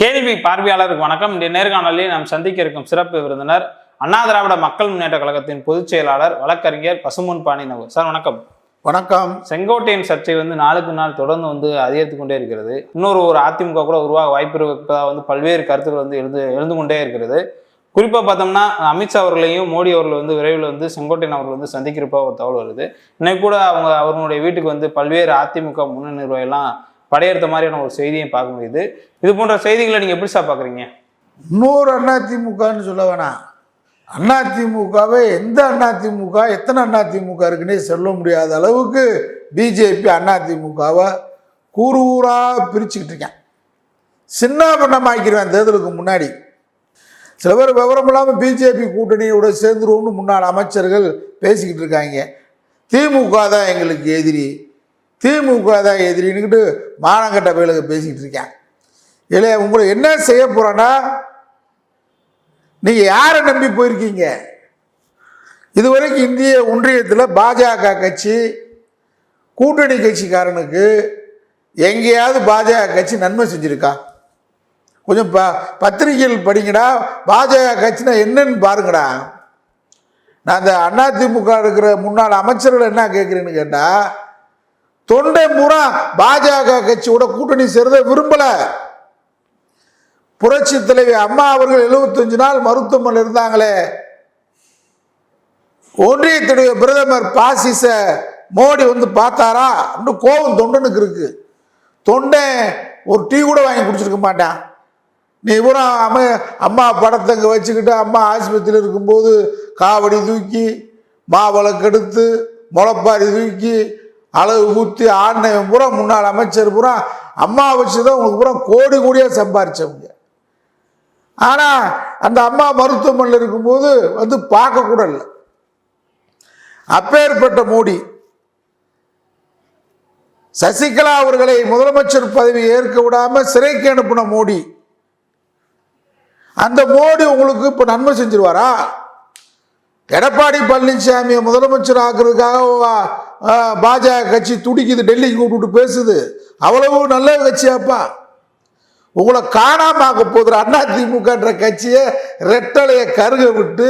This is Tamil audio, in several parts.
கேள்வி பார்வையாளருக்கு வணக்கம். இந்த நேர்காணலில் நாம் சந்திக்க இருக்கும் சிறப்பு விருந்தினர் அண்ணா திராவிட மக்கள் முன்னேற்ற கழகத்தின் பொதுச் செயலாளர் வழக்கறிஞர் பசும்பொன் பாண்டியனவர் சார் வணக்கம். வணக்கம். செங்கோட்டையின் சர்ச்சை வந்து நாளுக்கு நாள் தொடர்ந்து வந்து அதிகரித்து கொண்டே இருக்கிறது. இன்னொரு ஒரு அதிமுக கூட உருவாக வாய்ப்பு இருப்பதாக வந்து பல்வேறு கருத்துக்கள் வந்து எழுந்து எழுந்து கொண்டே இருக்கிறது. குறிப்பாக பார்த்தோம்னா அமித்ஷா அவர்களையும் மோடி அவர்கள் வந்து விரைவில் வந்து செங்கோட்டையன் அவர்கள் வந்து சந்திக்கிறப்ப ஒரு தகவல் வருது. இன்னைக்கு கூட அவங்க அவர்களுடைய வீட்டுக்கு வந்து பல்வேறு அதிமுக முன்னணி நிர்வாகிகள்லாம் படையெடுத்த மாதிரியான ஒரு செய்தியும் பார்க்க முடியுது. இது போன்ற செய்திகளை நீங்கள் எப்படி சார் பார்க்குறீங்க? இன்னொரு அதிமுகன்னு சொல்ல வேணாம். அதிமுகவே எந்த அதிமுக எத்தனை அதிமுக இருக்குன்னே சொல்ல முடியாத அளவுக்கு பிஜேபி அதிமுகவை கூறு ஊராக பிரிச்சுக்கிட்டு இருக்கேன். சின்ன பண்ணமாக்கிடுவேன் தேர்தலுக்கு முன்னாடி. சில பேர் விவரம் இல்லாமல் பிஜேபி கூட்டணியோட சேர்ந்துருவோம்னு முன்னாள் அமைச்சர்கள் பேசிக்கிட்டு இருக்காங்க. திமுக தான் எங்களுக்கு எதிரி. திமுக தான் எதிரின்னுக்கிட்டு மானங்கட்ட பயிலுக்கு பேசிக்கிட்டு இருக்கேன். இல்லை உங்களை என்ன செய்ய போகிறேன்னா நீங்கள் யாரை நம்பி போயிருக்கீங்க? இதுவரைக்கும் இந்திய ஒன்றியத்தில் பாஜக கட்சி கூட்டணி கட்சிக்காரனுக்கு எங்கேயாவது பாஜக கட்சி நன்மை செஞ்சுருக்கா? கொஞ்சம் ப பத்திரிகைகள் படிங்கடா பாஜக கட்சினா என்னன்னு பாருங்கடா. நான் அந்த அதிமுக இருக்கிற முன்னாள் அமைச்சர்கள் என்ன கேட்குறேன்னு கேட்டால் தொண்டை பூரா பாஜக கட்சியோட கூட்டணி சேரத விரும்பலை. புரட்சி தலைவி அம்மா அவர்கள் 75 நாள் மருத்துவமனையில் இருந்தாங்களே. ஒன்றியத்துடைய பிரதமர் பாசிச மோடி வந்து பார்த்தாரா? அப்படின்னு கோபம் தொண்டனுக்கு இருக்கு. தொண்டை ஒரு டீ கூட வாங்கி குடிச்சிருக்க மாட்டான். நீ பூரா அம்மா அம்மா படத்தை வச்சுக்கிட்டு அம்மா ஆஸ்பத்திரியில் இருக்கும்போது காவடி தூக்கி மாவளக்கெடுத்து முளப்பாரி தூக்கி அளவு ஊற்றி ஆடினவன் பூரா முன்னாள் அமைச்சர் பூரா அம்மா வச்சு தான் உங்களுக்கு பூரா கோடி கோடியாக சம்பாரிச்சவங்க ஆனால் அந்த அம்மா மருத்துவமனையில் இருக்கும்போது வந்து பார்க்க கூட இல்லை. அப்பேற்பட்ட மோடி. சசிகலா அவர்களை முதலமைச்சர் பதவி ஏற்க விடாம சிறைக்கு அனுப்பின மோடி. அந்த மோடி உங்களுக்கு இப்போ நன்மை செஞ்சிருவாரா? எடப்பாடி பழனிசாமியை முதலமைச்சர் ஆக்குறதுக்காக பாஜக கட்சி துடிக்குது டெல்லிக்கு கூப்பிட்டு பேசுது. அவ்வளவு நல்ல கட்சியாப்பா. உங்களை காணாம போகுது அண்ணா திமுகன்ற கட்சியை ரெட்டலையை கருக விட்டு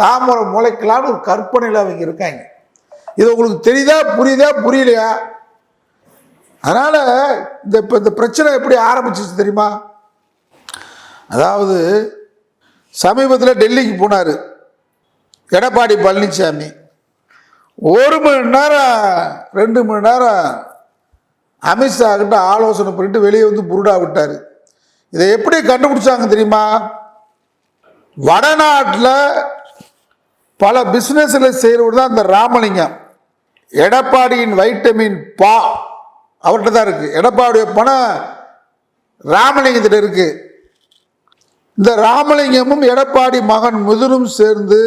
தாமரை முளைக்கலான்னு ஒரு கற்பனையில் அவங்க இருக்காங்க. இது உங்களுக்கு தெரியுதா புரியுதா புரியலையா? அதனால் இந்த இப்போ இந்த பிரச்சனை எப்படி ஆரம்பிச்சிச்சு தெரியுமா? அதாவது சமீபத்தில் டெல்லிக்கு போனார். எடப்பாடி பழனிசாமி ஒரு மணி நேரம் ரெண்டு மணி நேரம் அமித்ஷா கிட்ட ஆலோசனை பண்ணிட்டு வெளியே வந்து புருடா விட்டார். இதை எப்படி கண்டுபிடிச்சாங்க தெரியுமா? வடநாட்டில் பல பிஸ்னஸில் செய்கிறவர் தான் இந்த ராமலிங்கம். எடப்பாடியின் வைட்டமின் பா. அவர்கிட்ட தான் இருக்குது எடப்பாடிய பணம் ராமலிங்கத்திட்ட இருக்குது இந்த ராமலிங்கமும் எடப்பாடி மகன் முதிரும் சேர்ந்து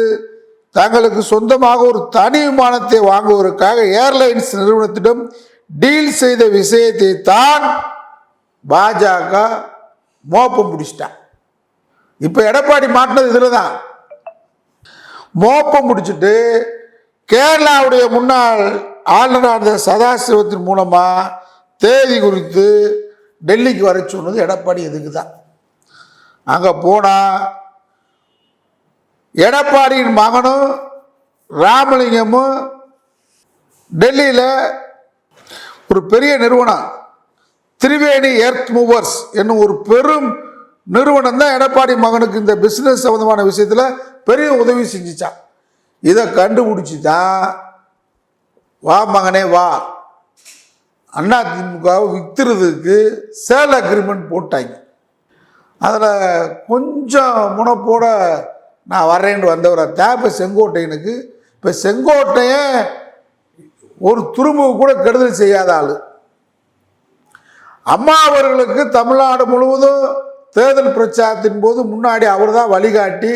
தங்களுக்கு சொந்தமாக ஒரு தனி விமானத்தை வாங்குவதற்காக ஏர்லைன்ஸ் நிறுவனத்திடம் டீல் செய்த விஷயத்தை தான் பாஜக மோப்பம் முடிச்சிட்டான் இப்போ எடப்பாடி மாட்டினது இதில் தான் மோப்பம் முடிச்சுட்டு கேரளாவுடைய முன்னாள் ஆளுநராக இருந்த சதாசிவத்தின் மூலமாக தேதி குறித்து டெல்லிக்கு வர சொன்னது எடப்பாடி இதுக்கு தான் அங்கே போனால் எடப்பாடியின் மகனும் ராமலிங்கமும் டெல்லியில் ஒரு பெரிய நிறுவனம். திரிவேணி எர்த் மூவர்ஸ் என்னும் ஒரு பெரும் நிறுவனம் தான் எடப்பாடி மகனுக்கு இந்த பிஸ்னஸ் சம்மந்தமான விஷயத்தில் பெரிய உதவி செஞ்சிச்சான் இதை கண்டுபிடிச்சி தான் வா மகனே வா. அண்ணா திமுகவை விற்றுறதுக்கு சேல் அக்ரிமெண்ட் போட்டாங்க. அதில் கொஞ்சம் முனப்போட நான் வர்றேன்னு வந்தவரை தேப்ப செங்கோட்டையனுக்கு இப்போ செங்கோட்டையன் ஒரு துரும்பு கூட கெடுதல் செய்யாத ஆள். அம்மா அவர்களுக்கு தமிழ்நாடு முழுவதும் தேர்தல் பிரச்சாரத்தின் போது முன்னாடி அவர் தான் வழிகாட்டி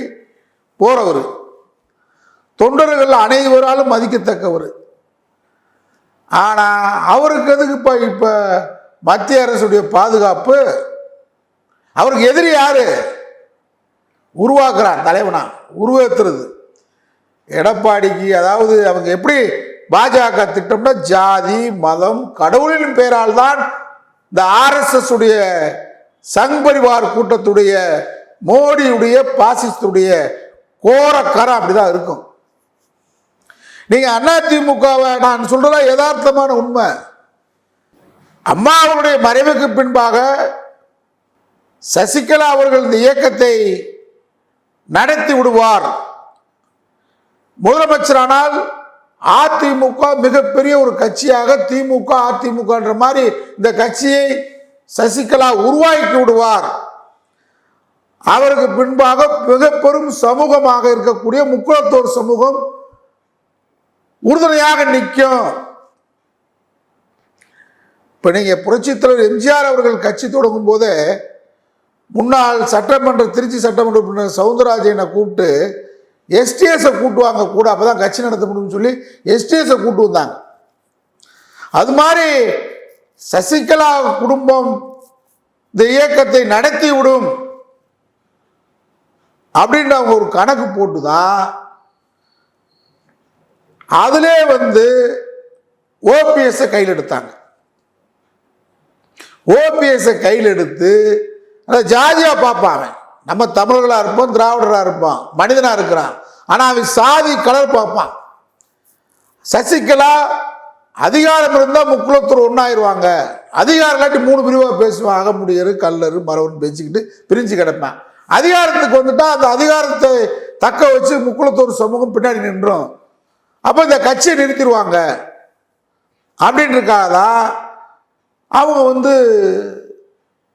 போகிறவர் தொண்டர்கள் அனைவராலும் மதிக்கத்தக்கவர். ஆனால் அவருக்கு எதுக்கு இப்போ இப்போ மத்திய அரசுடைய பாதுகாப்பு? அவருக்கு எதிரி யாரு? உருவாக்குறான் தலைவனா உருவாக்குறது எடப்பாடிக்கு அதாவது அவங்க எப்படி பாஜக திட்டம்னா ஜாதி மதம் கடவுளின் பெயரால் தான் இந்த ஆர்எஸ்எஸ் உடைய சங் பரிவார் கூட்டத்துடைய மோடியுடைய பாசிஸ்டுடைய கோரக்கரம் அப்படிதான் இருக்கும். நீங்க அதிமுகவை நான் சொல்றத யதார்த்தமான உண்மை. அம்மா அவருடைய மறைவுக்கு பின்பாக சசிகலா அவர்கள் இந்த இயக்கத்தை நடத்தி விடுவார். முதலமைச்சரானால் அதிமுக மிகப்பெரிய ஒரு கட்சியாக திமுக அதிமுகன்ற மாதிரி இந்த கட்சியை சசிகலா உருவாக்கி விடுவார். அவருக்கு பின்பாக மிக பெரும் சமூகமாக இருக்கக்கூடிய முக்குளத்தோர் சமூகம் உறுதுணையாக நிற்கும். இப்போ நீங்கள் புரட்சித் தலைவர் எம்ஜிஆர் அவர்கள் கட்சி தொடங்கும் போதே முன்னாள் சட்டமன்ற திருச்சி சட்டமன்ற உறுப்பினர் சவுந்தரராஜனை கூப்பிட்டு எஸ்டிஎஸை கூட்டுவாங்க கூட அப்போ தான் கட்சி நடத்த முடியும்னு சொல்லி எஸ்டிஎஸை கூட்டு வந்தாங்க. அது மாதிரி சசிகலா குடும்பம் இந்த இயக்கத்தை நடத்தி விடும் அப்படின்ற அவங்க ஒரு கணக்கு போட்டு தான் அதிலே வந்து ஓபிஎஸ்ஸை கையில் எடுத்தாங்க. ஓபிஎஸ்ஸை கையில் எடுத்து அதை ஜாதியா பார்ப்பான் அவன் நம்ம தமிழர்களாக இருப்போம் திராவிடராக இருப்பான் மனிதனாக இருக்கிறான். ஆனால் அவன் சாதி கலர் பார்ப்பான். சசிகலா அதிகாரம் இருந்தால் முக்குளத்தூர் ஒன்றாயிருவாங்க அதிகாரம் இல்லாட்டி மூணு பிரிவாக பேசுவான். அகமுடியரு கல்லர் மரவன் பேசிக்கிட்டு பிரிஞ்சு கிடப்பேன். அதிகாரத்துக்கு வந்துட்டா அந்த அதிகாரத்தை தக்க வச்சு முக்குளத்தூர் சமூகம் பின்னாடி நின்றோம். அப்போ இந்த கட்சியை நிறுத்திடுவாங்க. அப்படின்னு இருக்காதான் அவங்க வந்து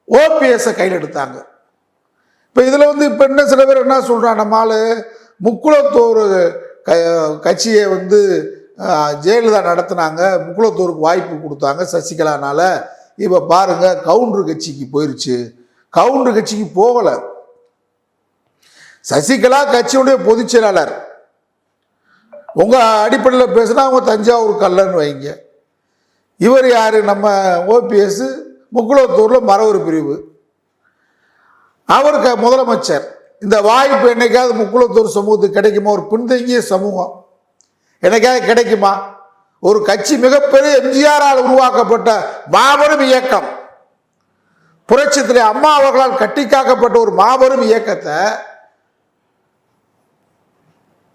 ஓபிஎஸ்ஸை கையில் எடுத்தாங்க. இப்போ இதில் வந்து இப்போ என்ன சில பேர் என்ன சொல்கிறான் நம்ம ஆள் முக்குளத்தோர் க கட்சியை வந்து ஜெயலலிதா நடத்துனாங்க முக்குளத்தோருக்கு வாய்ப்பு கொடுத்தாங்க சசிகலானால. இப்போ பாருங்க கவுண்டர் கட்சிக்கு போயிருச்சு. கவுண்டர் கட்சிக்கு போகலை. சசிகலா கட்சியுடைய பொதுச் செயலாளர். உங்கள் அடிப்படையில் பேசுனா அவங்க தஞ்சாவூர் கல்லன்னு வைங்க. இவர் யார்? நம்ம ஓபிஎஸ் முக்குளத்தூரில் மரவர் பிரிவு. அவருக்கு முதலமைச்சர். இந்த வாய்ப்பு என்னைக்காவது முக்குளத்தூர் சமூகத்துக்கு கிடைக்குமா? ஒரு பின்தங்கிய சமூகம். என்னைக்காவது கிடைக்குமா? ஒரு கட்சி மிகப்பெரிய எம்ஜிஆரால் உருவாக்கப்பட்ட மாபெரும் இயக்கம். புரட்சித்திலே அம்மா அவர்களால் கட்டிக்காக்கப்பட்ட ஒரு மாபெரும் இயக்கத்தை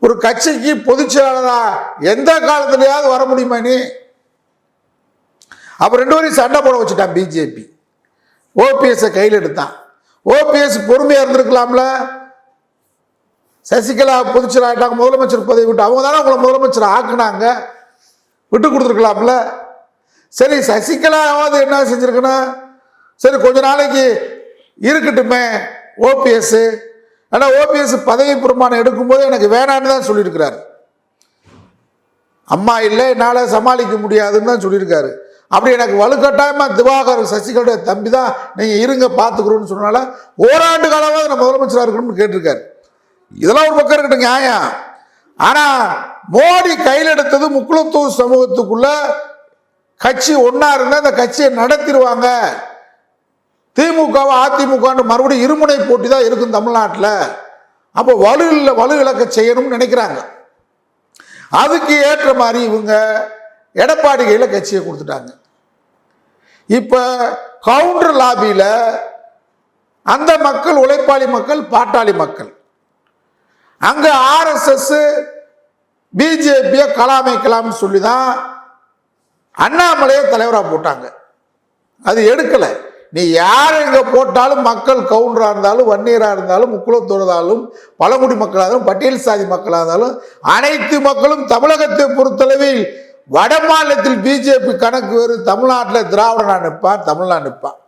ஒரு கட்சிக்கு பொதுச் எந்த காலத்திலேயாவது வர முடியுமா நீ அப்போ ரெண்டு பேரும் சண்டை போட வச்சுட்டான் பிஜேபி ஓபிஎஸை கையில் எடுத்தான். ஓபிஎஸ் பொறுமையாக இருந்திருக்கலாம்ல? சசிகலா பொதுச் முதலமைச்சர் பதவி விட்டு அவங்க தானே உங்களை முதலமைச்சர் ஆக்குனாங்க. விட்டு கொடுத்துருக்கலாம்ல? சரி சசிகலாவது என்ன செஞ்சிருக்கணும் சரி கொஞ்ச நாளைக்கு இருக்கட்டுமே ஓபிஎஸ் ஆனால் ஓபிஎஸ் பதவி பிரமாணம் எடுக்கும்போது எனக்கு வேணான்னு தான் சொல்லியிருக்கிறார். அம்மா இல்லை என்னால் சமாளிக்க முடியாதுன்னு தான் சொல்லியிருக்காரு. அப்படி எனக்கு வலுக்கட்டாயமாக திவாகர் சசிகலுடைய தம்பி தான் நீங்கள் இருங்க பார்த்துக்கிறோன்னு சொன்னால ஓராண்டு காலமாக நம்ம முதலமைச்சராக இருக்கணும்னு கேட்டிருக்காரு. இதெல்லாம் ஒரு பக்கம் இருக்கட்டும் நியாயம். ஆனால் மோடி கையில் எடுத்தது முக்குளத்தூர் சமூகத்துக்குள்ள கட்சி ஒன்றா இருந்தால் அந்த கட்சியை நடத்திடுவாங்க. திமுகவை அதிமுகன்னு மறுபடியும் இருமுனை போட்டி தான் இருக்கும் தமிழ்நாட்டில். அப்போ வலு இல்லை வலு இழக்க செய்யணும்னு நினைக்கிறாங்க. அதுக்கு ஏற்ற மாதிரி இவங்க எடப்பாடி கையில் கட்சியை கொடுத்துட்டாங்க. இப்போ கவுண்டர் லாபியில் அந்த மக்கள் உழைப்பாளி மக்கள் பாட்டாளி மக்கள். அங்கே ஆர்எஸ்எஸ் பிஜேபியை கலாமைக்கலாம்னு சொல்லி தான் அண்ணாமலையை தலைவராக போட்டாங்க. அது எடுக்கலை. நீ யார் எங்கே போட்டாலும் மக்கள் கவுண்டராக இருந்தாலும் வன்னியராக இருந்தாலும் முக்குளத்தோர் இருந்தாலும் பழங்குடி மக்களாக இருந்தாலும் பட்டியல் சாதி மக்களாக இருந்தாலும் அனைத்து மக்களும் தமிழகத்தை பொறுத்தளவில் வட மாநிலத்தில் பிஜேபி கணக்கு வேறு தமிழ்நாட்டில் திராவிடனா நிற்பான் தமிழ்நாடு நிற்பான்.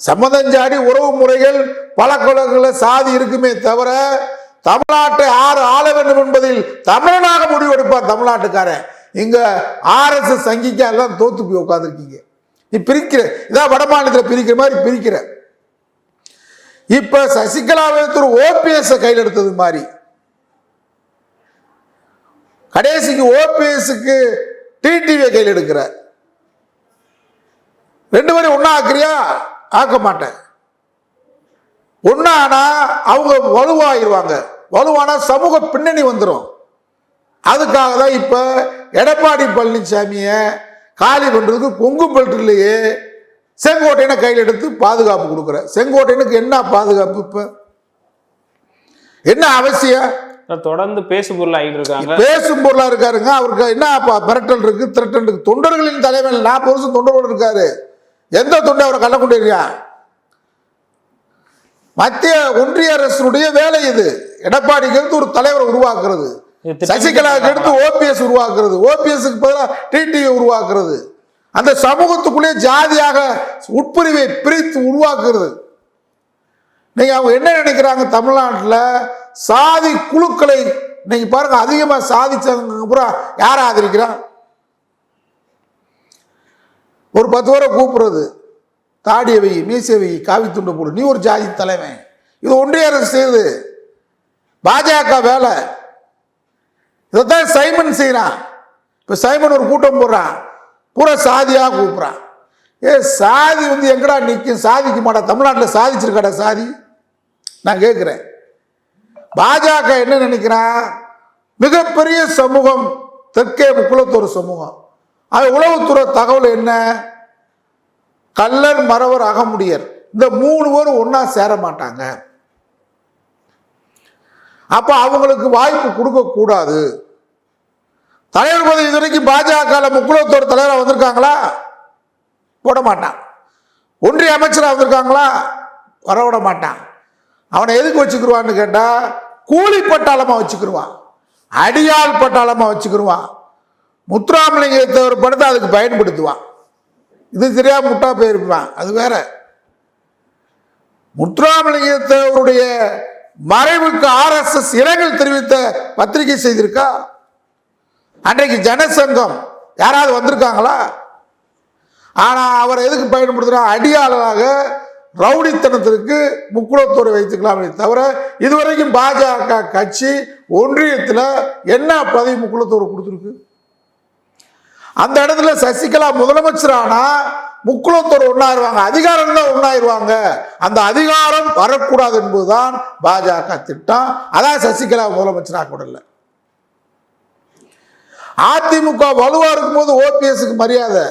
சம்மதஞ்சாடி உறவு முறைகள் பழக்கவழக்கங்கள சாதி இருக்குமே தவிர தமிழ்நாட்டை ஆறு ஆள வேண்டும் என்பதில் தமிழனாக முடிவெடுப்பான் தமிழ்நாட்டுக்காரன். இங்க ஆர்எஸ்எஸ் சங்கிக்க எல்லாம் தோத்து போய் உட்காந்துருக்கீங்க நீ பிரிக்கிற இதான் வட மாநிலத்தில் பிரிக்கிற மாதிரி பிரிக்கிற. இப்ப சசிகலாவை ஓபிஎஸ் கையில் எடுத்தது மாதிரி. கடைசிக்கு ஓபிஎஸ்க்கு டிடிவியை கையில் எடுக்கிற. ரெண்டு பேரும் ஒன்றா ஆக்குறியா? ஆக்க மாட்டேன். ஒன்னானா அவங்க வலுவாயிருவாங்க. வலுவானா சமூக பின்னணி வந்துடும் அதுக்காக தான் இப்போ எடப்பாடி பழனிசாமியை காலி பண்ணுறதுக்கு கொங்கு பெல்ட்லேயே செங்கோட்டையனை கையில் எடுத்து பாதுகாப்பு கொடுக்குற. செங்கோட்டையனுக்கு என்ன பாதுகாப்பு இப்போ? என்ன அவசியம்? தொடர்ந்து பேசு பொருள் ஆகிட்டு இருக்காங்க பேசும் பொருளா இருக்காருங்க. அவருக்கு என்ன மிரட்டல் இருக்கு திரட்டல் இருக்கு. தொண்டர்களின் தலைவன் நாற்பது வருஷம் தொண்டரோடு இருக்காரு. எந்த தொண்டை அவரை கள்ள கொண்டிருக்கா மத்திய ஒன்றிய அரசுடைய வேலை இது. எடப்பாடிக்கு எடுத்து ஒரு தலைவரை உருவாக்குறது. சசிகலாவுக்கு எடுத்து ஓபிஎஸ் உருவாக்குறது. ஓபிஎஸ்க்கு பதிலாக டிடிவி உருவாக்குறது. அந்த சமூகத்துக்குள்ளே ஜாதியாக உட்பிரிவை பிரித்து உருவாக்குறது. இன்னைக்கு அவங்க என்ன நினைக்கிறாங்க? தமிழ்நாட்டில் சாதி குழுக்களை இன்னைக்கு பாருங்க அதிகமாக சாதிச்சவங்க பூரா யாரை ஆதரிக்கிறான் ஒரு பத்து பேரை கூப்பிடுறது. தாடிய வை மீசை வை காவி துண்டு போடு. நீ ஒரு ஜாதி தலைவன் இது ஒன்றிய அரசு செய்யுது. பாஜக வேலை. இதைத்தான் சைமன் செய்கிறான் இப்போ சைமன் ஒரு கூட்டம் போடுறான். பூரா சாதியாக கூப்பிட்றான். ஏ சாதி வந்து எங்கடா நிற்கும் சாதிக்கு மாட்டா தமிழ்நாட்டில் சாதிச்சிருக்காடா சாதி? நான் கேட்குறேன் பாஜக என்ன நினைக்கிறான் மிகப்பெரிய சமூகம் தெற்கே குலத்தொரு சமூகம். அது உளவுத்துறை தகவல் என்ன? கல்லர் மறவர் அகமுடியர். இந்த மூணு பேரும் ஒன்றா சேர மாட்டாங்க. அப்போ அவங்களுக்கு வாய்ப்பு கொடுக்கக்கூடாது தலைவர் பதவி இது வரைக்கும் பாஜக முக்குளத்தோர் தலைவராக வந்திருக்காங்களா? போட மாட்டான். ஒன்றிய அமைச்சராக வந்திருக்காங்களா? வரவிட மாட்டான். அவனை எதுக்கு வச்சுக்கிருவான்னு கேட்டால் கூலி பட்டாளமாக வச்சுக்கிருவான் அடியாள் பட்டாளமாக வச்சுக்கிருவான் முத்துராமலிங்கத்தை ஒரு படத்தை அதுக்கு பயன்படுத்துவான் இது தெரியாம முட்டா போயிருப்பான் அது வேற. முத்துராமலிங்கத்தவருடைய மறைவுக்கு ஆர்எஸ்எஸ் இரங்கல் தெரிவித்த பத்திரிகை செய்திருக்கா? அன்றைக்கு ஜனசங்கம் யாராவது வந்திருக்காங்களா? ஆனால் அவர் எதுக்கு பயன்படுத்துகிறா அடியாளராக ரவுடித்தனத்திற்கு முக்குளத்தோடு வைத்துக்கலாமே தவிர இதுவரைக்கும் பாஜக கட்சி ஒன்றியத்தில் என்ன பதவி முக்குளத்தோடு கொடுத்துருக்கு? அந்த இடத்துல சசிகலா முதலமைச்சர் ஆனா முக்குளத்தோடு ஒன்றாயிருவாங்க அதிகாரம் தான் ஒன்றாயிருவாங்க அந்த அதிகாரம் வரக்கூடாது என்பதுதான் பாஜக திட்டம். அதான் சசிகலா முதலமைச்சராக கூட இல்லை. அதிமுக வலுவாக இருக்கும்போது ஓபிஎஸ்க்கு மரியாதை.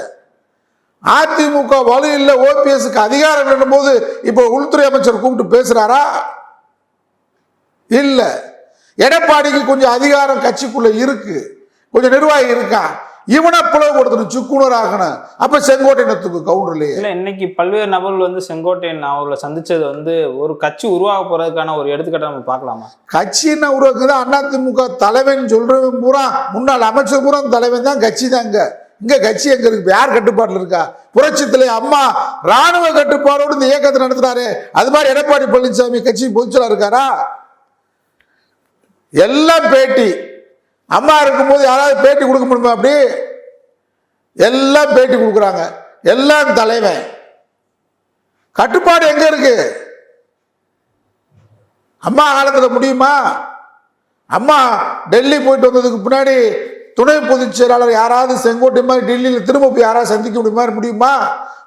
அதிமுக வலு இல்லை ஓபிஎஸ்க்கு அதிகாரம் போது இப்போ உள்துறை அமைச்சர் கூப்பிட்டு பேசுறாரா? இல்ல. எடப்பாடிக்கு கொஞ்சம் அதிகாரம் கட்சிக்குள்ள இருக்கு. கொஞ்சம் நிர்வாகி இருக்கான் இவனை பிளவுபடுத்தணும் சுக்குனர் ஆகணும். அப்ப செங்கோட்டையனத்துக்கு கவுண்டர் இல்லையே இல்ல இன்னைக்கு பல்வேறு நபர்கள் வந்து செங்கோட்டையன் அவர்களை சந்திச்சது வந்து ஒரு கட்சி உருவாக போறதுக்கான ஒரு எடுத்துக்காட்டை நம்ம பார்க்கலாமா? கட்சின்னு உருவாக்குது அதிமுக தலைவன் சொல்றவன் பூரா முன்னாள் அமைச்சர் பூரா தலைவன் தான் கட்சி தான் இங்க கட்சி எங்க இருக்கு யார் கட்டுப்பாட்டில் இருக்கா? புரட்சித்திலே அம்மா ராணுவ கட்டுப்பாடோடு இந்த இயக்கத்தை நடத்துறாரு. அது மாதிரி எடப்பாடி பழனிசாமி கட்சி பொதுச்சலா இருக்காரா? எல்லாம் பேட்டி. அம்மா இருக்கும்போது யாராவது பேட்டி கொடுக்க முடியுமா அப்படி? எல்லாம் பேட்டி கொடுக்குறாங்க. எல்லாம் தலைவன். கட்டுப்பாடு எங்க இருக்கு? அம்மா காலத்துல முடியுமா? அம்மா டெல்லி போயிட்டு வந்ததுக்கு பின்னாடி துணை பொதுச் செயலாளர் யாராவது செங்கோட்டை மாதிரி டெல்லியில் திரும்ப போய் யாராவது சந்திக்க முடியுமா? முடியுமா?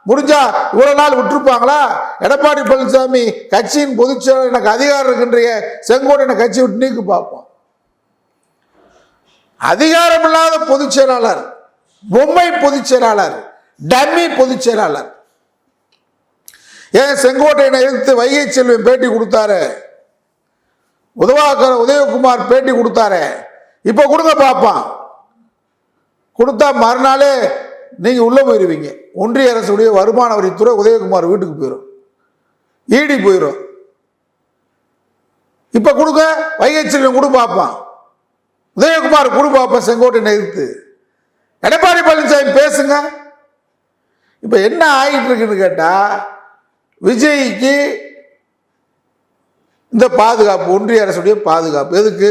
முடிஞ்சா இவ்வளோ நாள் விட்டுருப்பாங்களா? எடப்பாடி பழனிசாமி கட்சியின் பொதுச் செயலாளர் எனக்கு அதிகாரம் இருக்கின்றைய செங்கோட்டை கட்சி விட்டு நீக்கி பார்ப்போம். அதிகாரம் இல்லாத பொதுச் செயலாளர் பொம்மை பொதுச் செயலாளர் டம்மி பொதுச் செயலாளர். ஏன் செங்கோட்டையனை எதிர்த்து வைகை செல்வன் பேட்டி கொடுத்தாரு? உதவாக்கர் உதயகுமார் பேட்டி கொடுத்தாரு. இப்போ கொடுங்க பார்ப்பான் கொடுத்தா மறுநாளே நீங்கள் உள்ளே போயிடுவீங்க ஒன்றிய அரசுடைய வருமான வரித்துறை உதயகுமார் வீட்டுக்கு போயிடும் ஈடி போயிடும் இப்போ கொடுக்க வைகை செல்வன் கொடு பார்ப்பான் உதயகுமார் கொடு பார்ப்பேன் செங்கோட்டை எதிர்த்து எடப்பாடி பழனிசாமி பேசுங்க. இப்போ என்ன ஆகிட்டு இருக்குன்னு கேட்டால் விஜய்க்கு இந்த பாதுகாப்பு ஒன்றிய அரசுடைய பாதுகாப்பு. எதுக்கு?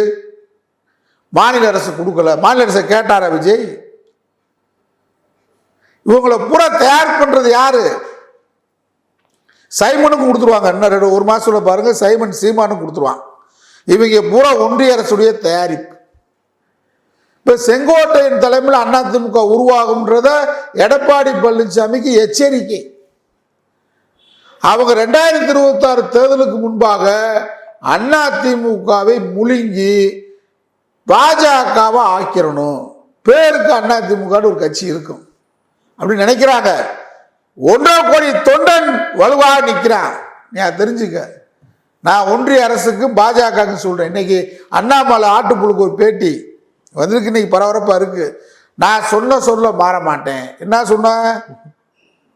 மாநில அரசு கொடுக்கல. மாநில அரசு கேட்டாரா விஜய்? இவங்களை பூரா தயார் பண்ணுறது யாரு? சைமனுக்கு கொடுத்துருவாங்க. இன்னும் ரெண்டு ஒரு மாசத்துல பாருங்கள் சைமன் சீமானுக்கு கொடுத்துருவான். இவங்க பூரா ஒன்றிய அரசுடைய தயாரிப்பு. இப்போ செங்கோட்டையின் தலைமையில் அதிமுக உருவாகும்ன்றத எடப்பாடி பழனிசாமிக்கு எச்சரிக்கை. அவங்க ரெண்டாயிரத்தி இருபத்தாறு தேர்தலுக்கு முன்பாக அதிமுகவை முழுங்கி பாஜகவை ஆக்கிரணும். பேருக்கு அதிமுகன்னு ஒரு கட்சி இருக்கும். அப்படின்னு நினைக்கிறாங்க. ஒன்றரை கோடி தொண்டன் வலுவாக நிற்கிறான். நீ அதை தெரிஞ்சுக்க. நான் ஒன்றிய அரசுக்கு பாஜகவுக்கு சொல்கிறேன் இன்னைக்கு அண்ணாமலை ஆட்டுப்புழுக்கு ஒரு பேட்டி. வந்திருக்கு இன்னைக்கு பரபரப்பாக இருக்குது நான் சொன்ன சொல்ல மாற மாட்டேன். என்ன சொன்னேன்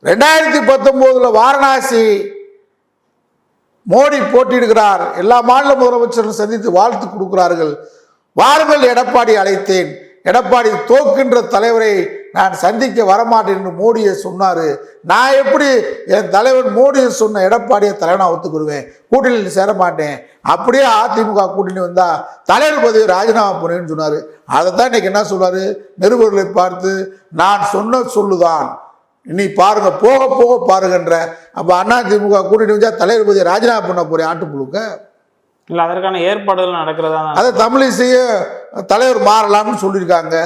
ரெண்டாயிரத்தி பத்தொம்போதில் வாரணாசி மோடி போட்டியிடுகிறார். எல்லா மாநில முதலமைச்சர்களும் சந்தித்து வாழ்த்து கொடுக்கிறார்கள். வாருங்கள் எடப்பாடி அழைத்தேன். எடப்பாடி தோக்கின்ற தலைவரை நான் சந்திக்க வரமாட்டேன் என்று மோடியை சொன்னார். நான் எப்படி என் தலைவன் மோடியை சொன்ன எடப்பாடியை தலைவனா ஒத்துக்கிடுவேன் கூட்டணியில் சேர மாட்டேன் அப்படியே அதிமுக கூட்டணி வந்தா தலைவர் பதவி ராஜினாமா பண்ணுன்னு சொன்னார். அதை தான் இன்னைக்கு என்ன சொல்றாரு? நிருபர்களை பார்த்து நான் சொன்ன சொல்லுதான். இனி பாருங்க போக போக பாருங்கன்ற. அப்போ அதிமுக கூட்டணி வந்தா தலைவர் பதவியை ராஜினாமா பண்ண போறேன் ஆட்டுப்புழுக்க இல்ல அதற்கான ஏற்பாடுகள் நடக்கிறதா அதை தமிழிசைய தலைவர் மாறலாம்னு சொல்லியிருக்காங்க.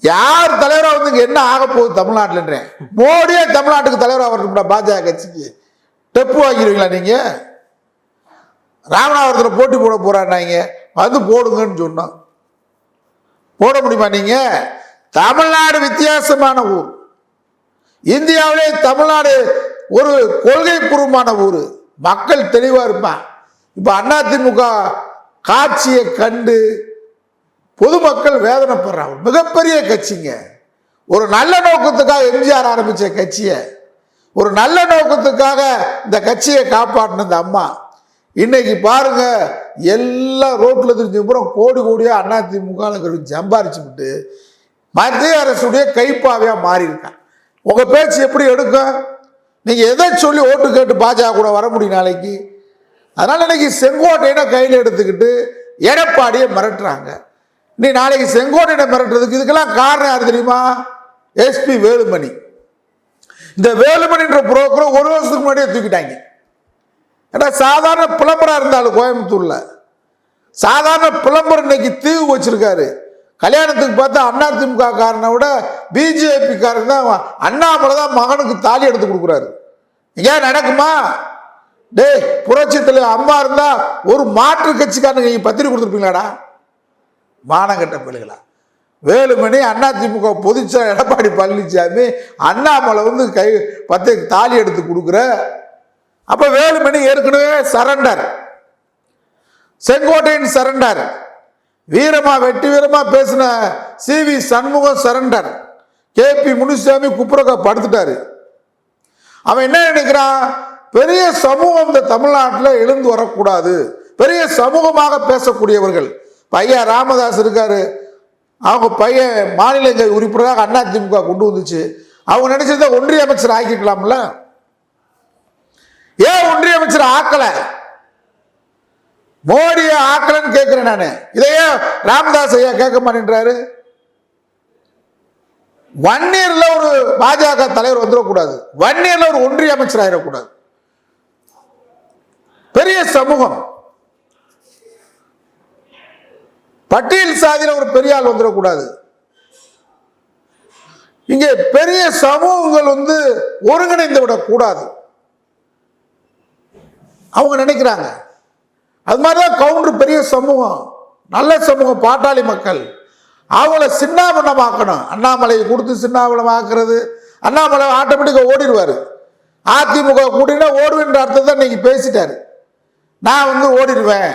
யார் தலைவராக வந்து என்ன ஆக போகுது தமிழ்நாட்டில்ன்றேன்? மோடியே தமிழ்நாட்டுக்கு தலைவராக வரணும்டா பாஜக கட்சிக்கு. டெப்பு வாங்கிடுவீங்களா நீங்க? ராமநாதபுரத்தில் போட்டி போட போறாங்க வந்து போடுங்கன்னு சொன்னோம் போட முடியுமா நீங்க? தமிழ்நாடு வித்தியாசமான ஊர். இந்தியாவிலே தமிழ்நாடு ஒரு கொள்கை பூர்வமான ஊர். மக்கள் தெளிவா இருப்பான். இப்ப அதிமுக காட்சியை கண்டு பொதுமக்கள் வேதனைப்படுறாங்க. மிகப்பெரிய கட்சிங்க. ஒரு நல்ல நோக்கத்துக்காக எம்ஜிஆர் ஆரம்பித்த கட்சியை ஒரு நல்ல நோக்கத்துக்காக இந்த கட்சியை காப்பாற்றின இந்த அம்மா. இன்னைக்கு பாருங்க எல்லா ரோட்டில் தெரிஞ்ச அப்புறம் கோடி கோடியாக அதிமுக சம்பாரிச்சுக்கிட்டு மத்திய அரசுடைய கைப்பாவையாக மாறியிருக்கான் உங்கள் பேச்சு எப்படி எடுக்கும் நீங்கள் எதை சொல்லி ஓட்டு கேட்டு பாஜக கூட வர முடியும் நாளைக்கு? அதனால் இன்னைக்கு செங்கோட்டையினை கையில் எடுத்துக்கிட்டு எடப்பாடியை மிரட்டுறாங்க. நீ நாளைக்கு செங்கோட்டையினை மிரட்டுறதுக்கு இதுக்கெல்லாம் காரணம் யார் தெரியுமா? எஸ்பி வேலுமணி. இந்த வேலுமணின்ற புரோக்கரை ஒரு வருஷத்துக்கு முன்னாடியே தூக்கிட்டாங்க. ஏன்னா சாதாரண பிளம்பராக இருந்தாலும் கோயம்புத்தூரில். சாதாரண பிளம்பர் இன்னைக்கு தீவு வச்சிருக்காரு. கல்யாணத்துக்கு பார்த்தா அண்ணா திமுக காரனை விட பிஜேபி காரன் தான் அண்ணாமலை தான் மகனுக்கு தாலி எடுத்து கொடுக்குறாரு. ஏன் நடக்குமா? டேய் புரட்சி தலைவர் அம்மா இருந்தால் ஒரு மாற்று கட்சிக்காரனுக்கு நீங்கள் பத்திரிக்கை கொடுத்துருப்பீங்களாடா? மானங்கட்ட பிள்ளைகளா வேலுமணி அதிமுக பொதுச்செயலர் எடப்பாடி பழனிசாமி அண்ணாமலை வந்து கை பத்து தாலி எடுத்து கொடுக்குற. அப்போ வேலுமணி ஏற்கனவே சரண்டர். செங்கோட்டையின் சரண்டர். வீரமா வெட்டி வீரமா பேசின C V Shanmugam surrender. K P Munusamy குப்புறக்க படுத்துட்டாரு. அவன் என்ன நினைக்கிறான்? பெரிய சமூகம் இந்த தமிழ்நாட்டில் எழுந்து வரக்கூடாது. பெரிய சமூகமாக பேசக்கூடியவர்கள். பையன் ராமதாஸ் இருக்காரு. அவங்க பையன் மாநிலங்கள் உறுப்பினராக அண்ணா திமுக கொண்டு வந்துச்சு. அவங்க நினைச்சிருந்தா ஒன்றிய அமைச்சர் ஆக்கிக்கலாம்ல? ஏன் ஒன்றிய அமைச்சர் ஆக்கல? மோடியை ஆக்கலன்னு கேட்கிறேன் நான். இதையே ராமதாஸ் ஐயா கேட்க மாட்டேன்றாரு? வன்னியர்ல ஒரு பாஜக தலைவர் வந்துடக்கூடாது. வன்னியர்ல ஒரு ஒன்றிய அமைச்சர் ஆயிடக்கூடாது. பெரிய சமூகம். பட்டியல் சாதியில ஒரு பெரிய ஆள் வந்துடக்கூடாது. இங்கே பெரிய சமூகங்கள் வந்து ஒருங்கிணைந்து விடக்கூடாது. அவங்க நினைக்கிறாங்க. அது மாதிரி தான் கவுண்டர் பெரிய சமூகம் நல்ல சமூகம் பாட்டாளி மக்கள். அவங்கள சின்னாபனமாக்கணும் அண்ணாமலையை கொடுத்து சின்னாபனமாக்குறது அண்ணாமலை ஆட்டோமேட்டிக்காக ஓடிடுவார். அதிமுக கூட்டினா ஓடுவேன்ற அர்த்தத்தை இன்னைக்கு பேசிட்டாரு. நான் வந்து ஓடிடுவேன்.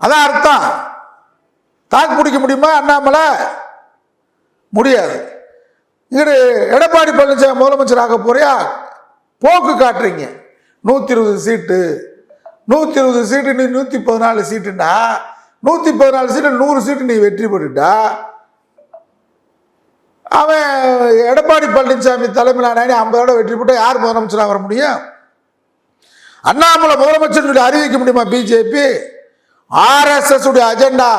அதான் அர்த்தம். தாக்கு பிடிக்க முடியுமா அண்ணாமலை? முடியாது. இங்கிட்டு எடப்பாடி பழனிசாமி முதலமைச்சர் ஆக போறியா? போக்கு காட்டுறீங்க. நூற்றி இருபது சீட்டு. நூற்றி இருபது சீட்டு நீ நூற்றி பதினாலு சீட்டுன்னா நூற்றி பதினாலு சீட்டு நூறு சீட்டு நீ வெற்றி பெற்றுட்டா. அவன் எடப்பாடி பழனிசாமி தலைமையிலான ஐம்பதோட வெற்றி பெற்றா யார் முதலமைச்சராக வர முடியும்? அண்ணாமலை முதலமைச்சர் அறிவிக்க முடியுமா பிஜேபி? ஆர்எஸ்எஸ் உடைய அஜெண்டா.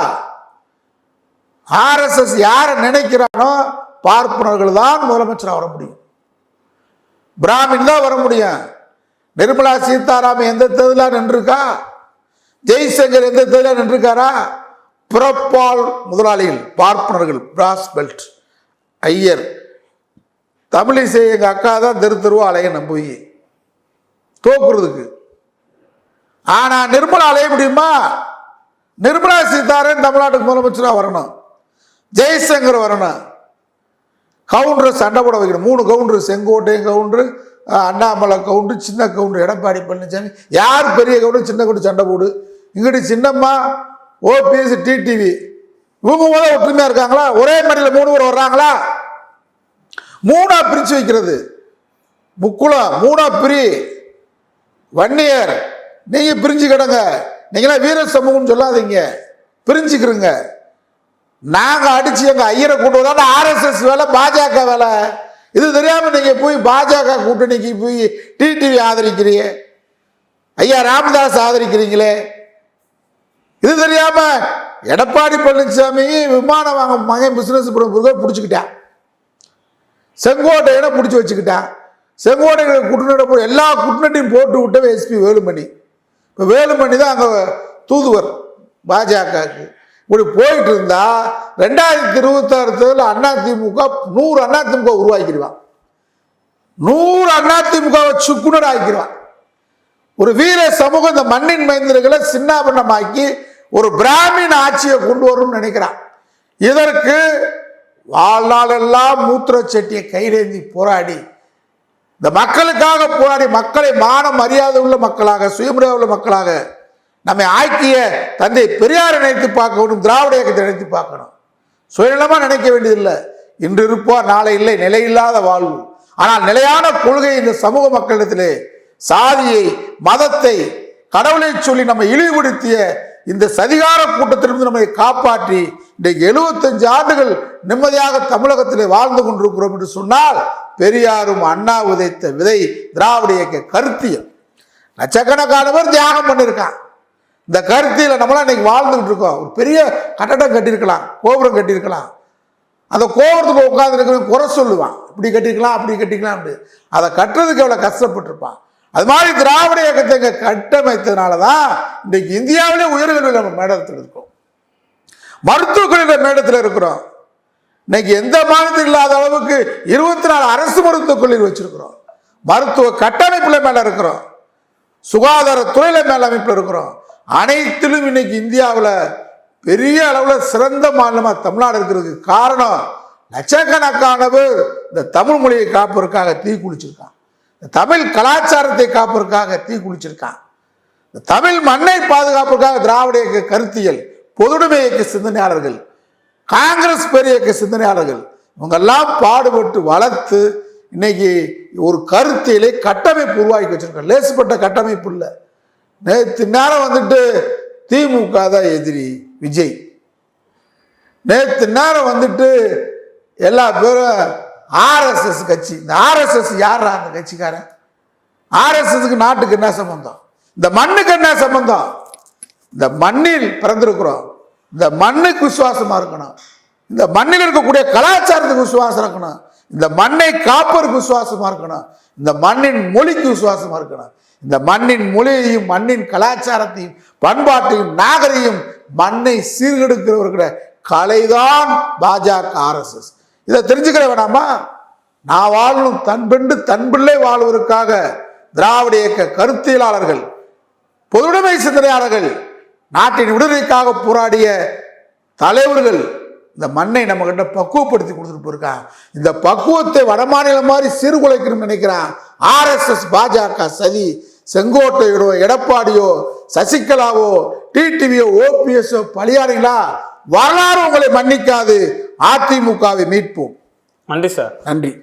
ஆர்எஸ்எஸ் யாரை நினைக்கிறானோ பார்ப்பனர்கள் தான் முதலமைச்சராக வர முடியும். பிராமின் தான் வர முடியும். நிர்மலா சீதாராமன் எந்த தேர்தலாக நின்றுருக்கா? ஜெய்சங்கர் எந்த தேர்தலாக நின்றுருக்காரா? பிறப்பால் முதலாளிகள் பார்ப்பனர்கள் பிராஸ் பெல்ட் ஐயர். தமிழிசை எங்கள் அக்கா தான் தெரு தெருவா அலையணும் போய். தோக்குறதுக்கு. ஆனால் நிர்மலா அலைய முடியுமா? நிர்மலா சீதாராமன் தமிழ்நாட்டுக்கு முதலமைச்சராக வரணும். ஜெய்சங்கர் வரணும். கவுண்டரை சண்டை போட வைக்கணும். மூணு கவுண்டரு செங்கோட்டையன் கவுண்டரு அண்ணாமலை கவுண்டரு சின்ன கவுண்டர் எடப்பாடி பழனிசாமி. யார் பெரிய கவுண்டர் சின்ன கவுண்டர் சண்டை போடு. இங்கிட்டு சின்னம்மா ஓபிஎஸ் டிடிவி. இவங்க போல ஒற்றுமையாக இருக்காங்களா? ஒரே மடியில் மூணு பேர் வர்றாங்களா? மூணாக பிரித்து வைக்கிறது. முக்குளம் மூணா பிரி. வன்னியர் நீங்கள் பிரிஞ்சு கிடங்க. நீங்களாம் வீர சமூகம் சொல்லாதீங்க. பிரிஞ்சுக்கிறங்க நாங்கள் அடிச்சு எங்க ஐயரை கூட்டு வந்தா ஆர்எஸ்எஸ் வேலை பாஜக வேலை. இது தெரியாம நீங்க போய் பாஜக கூட்டணிக்கு போய் டிடிவி ஆதரிக்கிறீங்க. ஐயா ராமதாஸ் ஆதரிக்கிறீங்களே. இது தெரியாம எடப்பாடி பழனிசாமி விமானம் வாங்க மகன் பிசினஸ் பிடிச்சிக்கிட்டான் செங்கோட்டையனை பிடிச்சி வச்சுக்கிட்டான் செங்கோட்டையை குட்டுநடை எல்லா குட்டுநட்டையும் போட்டு விட்டவே எஸ்பி வேலுமணி. இப்போ வேலுமணி தான் அங்கே தூதுவர் பாஜகவுக்கு. இப்படி போயிட்டு இருந்தா ரெண்டாயிரத்தி இருபத்தாறு அண்ணா திமுக நூறு அண்ணா திமுக உருவாக்கிடுவான் நூறு அண்ணா திமுகவை சுக்குனர் ஆக்கிடுவான் ஒரு வீர சமூகம் இந்த மண்ணின் மைந்தர்களை சின்னாபண்ணமாக்கி ஒரு பிராமின் ஆட்சியை கொண்டு வரும்னு நினைக்கிறான். இதற்கு வாழ்நாளெல்லாம் மூத்திர செட்டியை கையிலேந்தி போராடி இந்த மக்களுக்காக போராடி மக்களை மான மரியாதை உள்ள மக்களாக சுயமரியாதை உள்ள மக்களாக நம்மை ஆக்கிய தந்தை பெரியாரை நினைத்து பார்க்கணும் திராவிட இயக்கத்தை நினைத்து பார்க்கணும். சுயநலமாக நினைக்க வேண்டியதில்லை. இன்று இருப்பார் நாளை இல்லை. நிலையில்லாத வாழ்வு. ஆனால் நிலையான கொள்கை இந்த சமூக மக்களிடத்திலே சாதியை மதத்தை கடவுளை சொல்லி நம்ம இழிவுபடுத்திய இந்த சதிகார கூட்டத்திலிருந்து நம்மை காப்பாற்றி இன்றைக்கு எழுபத்தஞ்சு ஆண்டுகள் நிம்மதியாக தமிழகத்திலே வாழ்ந்து கொண்டிருக்கிறோம் என்று சொன்னால் பெரியாரும் அண்ணா உதைத்த விதை திராவிட இயக்க கருத்தியல். லட்சக்கணக்கானவர் தியாகம் பண்ணியிருக்கான் இந்த கருத்தில் நம்மளாம் இன்றைக்கி வாழ்ந்துகிட்டு இருக்கோம் ஒரு பெரிய கட்டடம் கட்டியிருக்கலாம் கோபுரம் கட்டியிருக்கலாம். அந்த கோபுரத்துக்கு உட்காந்துருக்கிறவன் குறை சொல்லுவான். இப்படி கட்டிக்கலாம் அப்படி கட்டிக்கலாம் அப்படி. அதை கட்டுறதுக்கு எவ்வளோ கஷ்டப்பட்டிருப்பான். அது மாதிரி திராவிட இயக்கத்தை இங்கே கட்டமைத்ததுனால தான் இன்றைக்கு இந்தியாவிலே உயர்கல்வி நம்ம மேடத்தில் இருக்கோம் மருத்துவக் கல்வியில மேடத்தில் இருக்கிறோம். இன்னைக்கு எந்த மாநிலத்தில் இல்லாத அளவுக்கு இருபத்தி நாலு அரசு மருத்துவக் கல்லூரி வச்சிருக்கிறோம். மருத்துவ கட்டமைப்பில் மேலே இருக்கிறோம். சுகாதாரத்துறையில மேலமைப்பில் இருக்கிறோம். அனைத்திலும் இன்னைக்கு இந்தியாவில் பெரிய அளவில் சிறந்த மாநிலமாக தமிழ்நாடு இருக்கிறதுக்கு காரணம் லட்சக்கணக்கானவர் இந்த தமிழ் மொழியை காப்பதற்காக தீ குளிச்சிருக்கான் இந்த தமிழ் கலாச்சாரத்தை காப்பதற்காக தீ குளிச்சிருக்கான் இந்த தமிழ் மண்ணை பாதுகாப்பதற்காக திராவிட இயக்க கருத்தியல் பொதுவுடைமை இயக்க சிந்தனையாளர்கள் காங்கிரஸ் பெரிய இயக்க சிந்தனையாளர்கள் இவங்கெல்லாம் பாடுபட்டு வளர்த்து இன்னைக்கு ஒரு கருத்தியலை கட்டமைப்பு உருவாக்கி வச்சிருக்காங்க. லேசுப்பட்ட கட்டமைப்பு இல்லை. நேற்று நேரம் வந்துட்டு திமுக தான் எதிரி விஜய். நேற்று நேரம் வந்துட்டு எல்லா பேரும் ஆர்எஸ்எஸ் கட்சி. இந்த ஆர்எஸ்எஸ் யாரா அந்த கட்சிக்காரன்? ஆர்எஸ்எஸ்க்கு நாட்டுக்கு என்ன சம்பந்தம்? இந்த மண்ணுக்கு என்ன சம்பந்தம்? இந்த மண்ணில் பிறந்திருக்கிறோம். இந்த மண்ணுக்கு விசுவாசமாக இருக்கணும். இந்த மண்ணில் இருக்கக்கூடிய கலாச்சாரத்துக்கு விசுவாசம் இருக்கணும். இந்த மண்ணை காப்பருக்கு விசுவாசமாக இருக்கணும். இந்த மண்ணின் மொழிக்கு விசுவாசமாக இருக்கணும். இந்த மண்ணின் மொழியையும் மண்ணின் கலாச்சாரத்தையும் பண்பாட்டையும் நாகரையும் மண்ணை சீர்கெடுக்கிறவர்கள கலைதான் பாஜக ஆர்எஸ்எஸ் இதை தெரிஞ்சுக்கிற வேணாமா? நான் வாழணும் தன் பெண்டு தன் பிள்ளை வாழ்வதற்காக திராவிட இயக்க கருத்தியலாளர்கள் பொதுவுடைமை சிந்தனையாளர்கள் நாட்டின் விடுதலைக்காக போராடிய தலைவர்கள் இந்த மண்ணை நம்ம கிட்ட பக்குவப்படுத்தி கொடுத்துட்டு போயிருக்கான் இந்த பக்குவத்தை வடமாநிலம் மாதிரி சீர்குலைக்கணும்னு நினைக்கிறான் ஆர்எஸ்எஸ் பாஜக சதி செங்கோட்டையோ எடப்பாடியோ சசிகலாவோ டிடிவியோ ஓபிஎஸ்ஓ பலியாடுங்களா வரலாறு உங்களை மன்னிக்காது. அதிமுகவை மீட்போம். நன்றி சார். நன்றி.